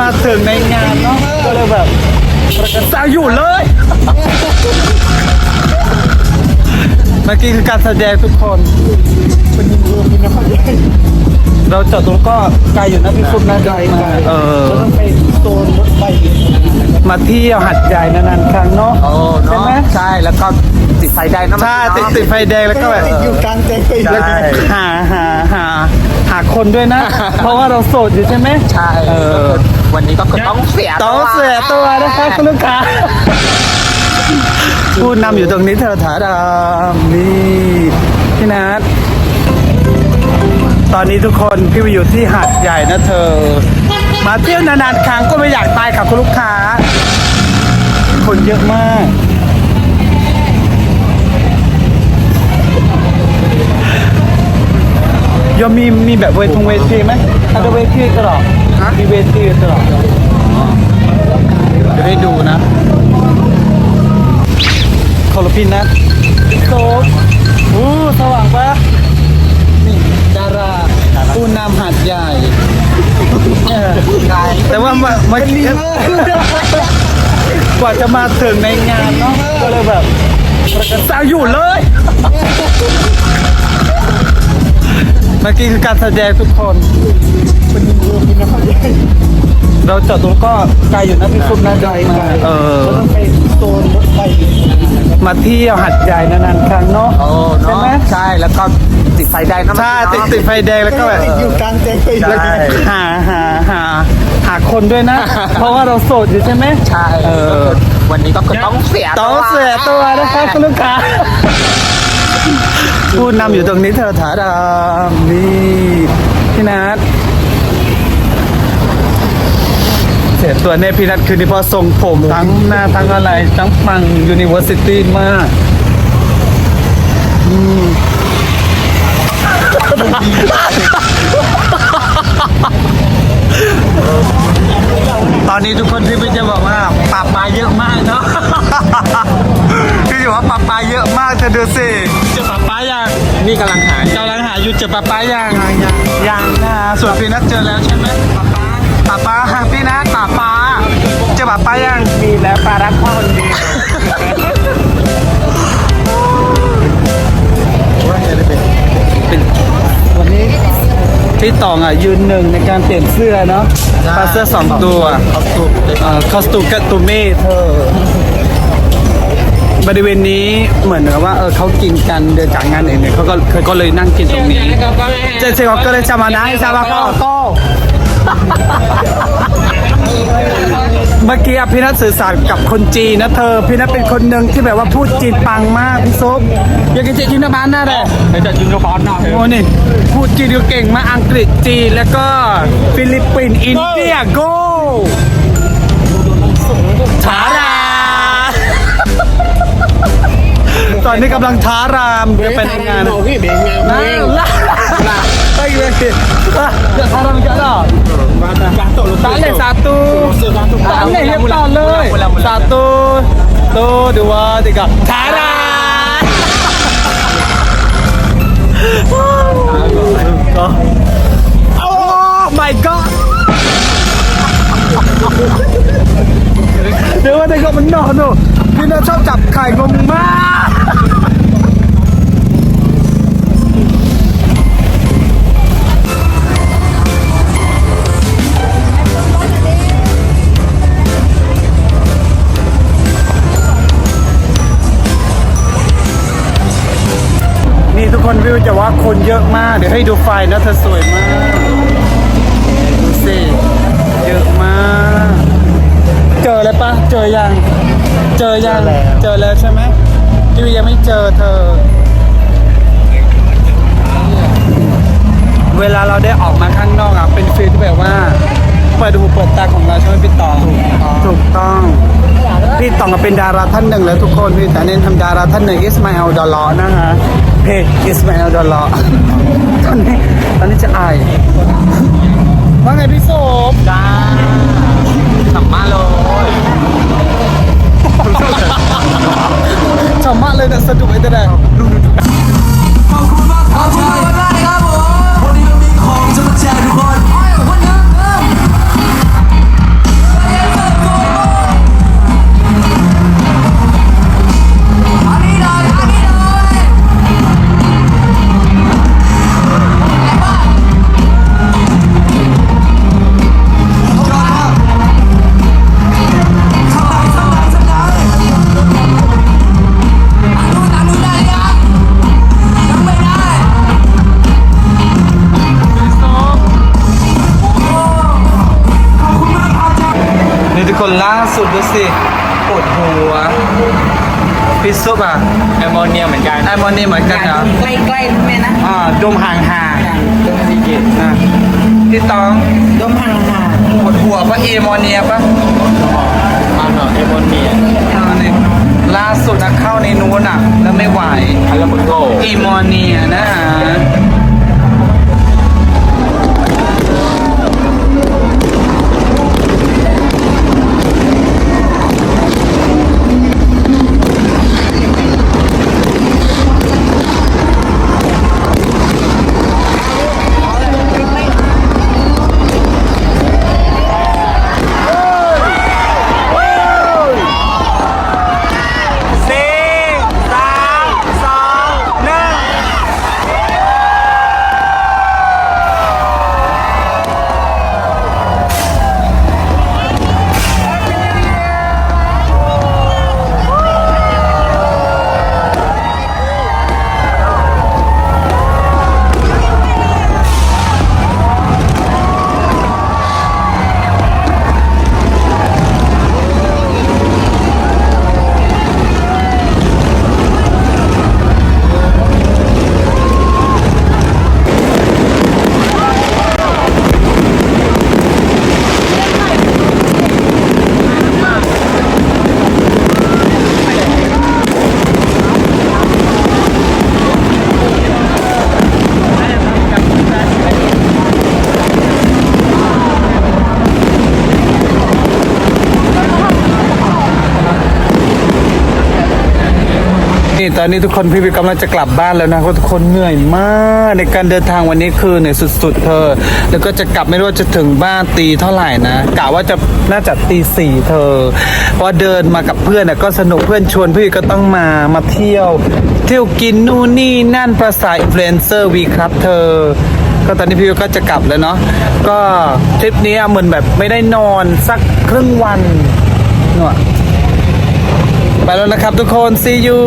มาถึงในงานเนาะก็เลยแบบประกันสาวอยู่เลย เมื่อกี้คือการแสดงทุกคนเราจอดตรงก็ไกลอยู่นะพี่ฟุ๊กนะไกลมาเออต้องไปโซนรถไฟมาเที่ยวหัดใหญ่นานๆครั้งเนาะโอ้ใช่เนาะไหมใช่แล้วก็ติดไฟแดงนะใช่ติดติดไฟแดงแล้วก็แบบอยู่กลางแจ้งไปใช่หาหาหาหาคนด้วยนะ เพราะว่าเราโสดอยู่ใช่ไหมใช่เออ วันนี้ก็คือต้องเสียต้องเสียตัวนะคะคุณลูกค้าผู้นำอยู่ตรงนี้เธอถาดามนี่พี่นัทตอนนี้ทุกคนพี่วิวอยู่ที่หาดใหญ่นะเธอ มาเที่ยวนานๆครั้งก็ไม่อยากตายค่ะคุณลูกค้า คนเยอะมากยอมมีมีแบบเวทงเวทีไหมอันเวทีตลอ ดมีเวทีตลอดจะได้ดูนะคอลพินนะโซฟอู้สว่างปะนี่ดาราผู้นำหาดใหญ่เออแต่ว่าเมื่อเมื่อกี้กว่าจะมาถึงในงานเนาะก็เลยแบบประกันสาวอยู่เลยเมื่อกี้คือการแสดงทุกคนเราจอดตรงก็ไกลอยู่นะพี่ฟุ๊กนะไกลมาเออต้องไปโซนรถไฟมาเที่ยวหัดใหญ่นานๆครั้งเนาะโอ้ใช่เนาะไหมใช่แล้วก็ติดไฟแดงนะใช่ติดติดไฟแดงแล้วก็แบบอยู่กลางแจ้งไปแล้วก็หาหาหาหาคนด้วยนะ เพราะว่าเราโสดอยู่ใช่ไหมใช่เออวันนี้ก็คือต้องเสียต้องเสียตัวนะคะคุณลูกค้าผู้นำอยู่ตรงนี้เธอถาดามนี่พี่นัท เสียตัวในพี่นัทคือนี่พอทรงผมทั้งหน้าทั้งอะไรทั้งฟังยูนิเวอร์ซิตี้มากอืมตอนนี้ทุกคนที่พี่จะบอกว่าปรับมาเยอะมากเนาะพี่จะบอกว่าปรับมาเยอะมากเธอดูสิเจะปรับปายังนี่กำลังหากำลังหาอยู่เจะปรับปายังยังนะส่วนพี่นัทเจอแล้วใช่ไหมปรับปาปรับปาพี่นั ปรับปายังมีแล้วปลารักพ่อคนดีวันนี้พี่ตองอะยืนหนึ่งในการเปลี่ยนเสื้อเนาะปลาเสื้อสองตัวเขาตูบเลยคอสตูมกับตูเม่เธอบริเวณนี้เหมือนกับว่าเออเขากินกันเดินจากงานเองเนี่ยเขาก็เขาก็เลยนั่งกินตรงนี้เจเจก็เลยจะมานะจะมาก็ เมื่อกี้อะพี่นัทสื่อสารกับคนจีนนะเธอ พี่นัทเป็นคนหนึ่งที่แบบว่าพูดจีนปังมากพี่ซุปอยากกินจีนที่บ้านน่าเลยไปจัดจุนกระพอนหน่อยโอ้นี่พูดจีนก็เก่งมากอังกฤษจีนแล้วก็ฟิลิปปินส์อินเดียโกทารา ตอนนี้กำลังท้ารามจะไปทำงาน พี่เบงงานนะล่ะไปเลย จะท้ารามกันหรอ Dale satu. Dale ya dale. Satu, dua, dua, tiga. Tara. Oh my god. เดี๋ยวว่าแต่ก็มัน วิวจะว่าคนเยอะมาก เดี๋ยวให้ดูไฟนะเธอสวยมาก ดูสิเยอะมาก เจอแล้วปะเจอยัง เจอยัง เจอแล้วใช่ไหมพี่วิวยังไม่เจอเธอ เวลาเราได้ออกมาข้างนอกอะเป็นฟีลที่แบบว่าเปิดหูเปิดตาของเราใช่ไหมพี่ตองถูกต้องพี่ตองเป็นดาราท่านหนึ่งแล้วทุกคนพี่แต่เน้นทำดาราท่านหนึ่งอิสมาเอลดอลลอนะฮะเพ จอิสมาเอลดอลลอตอนนี้ตอนนี้จะอายว่าไงพี่โสมจ้าสัมมาเลยชอบมากเลยนะสะดุดไอ้แต่ขอบคุณมากครับที่มาได้ครับ คนล่าสุดดูสิปวดหัวพี่ซุปอะแอมโมเนียเหมือนกันไอมอนนี่เหมือนกันเหรอใกล้ๆแม่นะอ่าดมห่างห่างตรงสีเกตๆอะพี่ตองดมห่างปวดหัวปะเอมอเนียปะมาหน่อยแอมโมเนียอ่านี่ล่าสุดนะเข้าในนู้นอะ แล้วไม่ไหวฮัลโหลมุโกเอมอเนียนะฮะ นี่ตอนนี้ทุกคนพี่วิวกำลังจะกลับบ้านแล้วนะเพราะทุกคนเหนื่อยมากในการเดินทางวันนี้คือเหนื่อยสุดๆเธอ แล้วก็จะกลับไม่รู้ว่าจะถึงบ้านตีเท่าไหร่นะกะว่าจะน่าจะตีสี่เธอเพราะเดินมากับเพื่อนนะก็สนุกเพื่อนชวนพี่ก็ต้องมามาเที่ยว เที่ยวกินนู่นนี่นั่นภาษาอินฟลูเอนเซอร์วีครับเธอก็ตอนนี้พี่ก็จะกลับแล้วเนาะก็ทริปนี้เหมือนแบบไม่ได้นอนสักครึ่งวันเนาะ ไปแล้วนะครับทุกคน see you